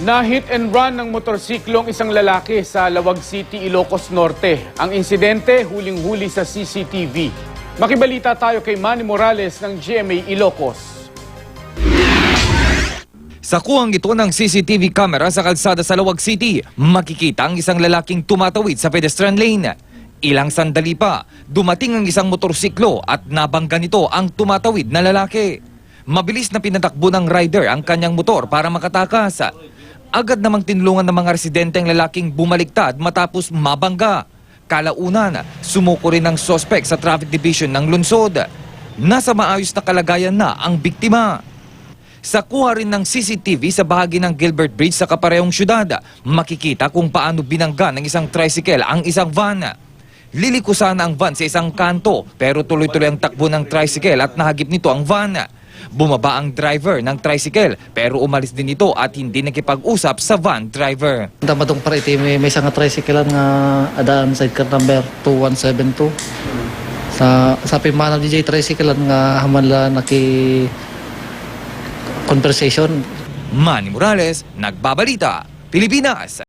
Na hit and run ng motorsiklong isang lalaki sa Lawag City, Ilocos Norte. Ang insidente huling-huli sa CCTV. Makibalita tayo kay Manny Morales ng GMA Ilocos. Sa kuhang ito ng CCTV camera sa kalsada sa Lawag City, makikita ang isang lalaking tumatawid sa pedestrian lane. Ilang sandali pa, dumating ang isang motorsiklo at nabangga nito ang tumatawid na lalaki. Mabilis na pinatakbo ng rider ang kanyang motor para makatakas. Agad namang tinulungan ng mga residente ang lalaking bumaliktad matapos mabangga. Kalaunan, sumuko rin ang sospek sa traffic division ng lungsod. Nasa maayos na kalagayan na ang biktima. Sa kuha rin ng CCTV sa bahagi ng Gilbert Bridge sa kaparehong syudad, makikita kung paano binangga ng isang tricycle ang isang van. Liliko sana ang van sa isang kanto pero tuloy-tuloy ang takbo ng tricycle at nahagip nito ang van. Bumaba ang driver ng tricycle pero umalis din ito at hindi nakipag-usap sa van driver. Damadong para iti may, may isang tricycle nga adaan sidecar number 2172. Sa sa pimana DJ tricycle nga haman la naki conversation Manny Morales, Nagbabalita, Pilipinas.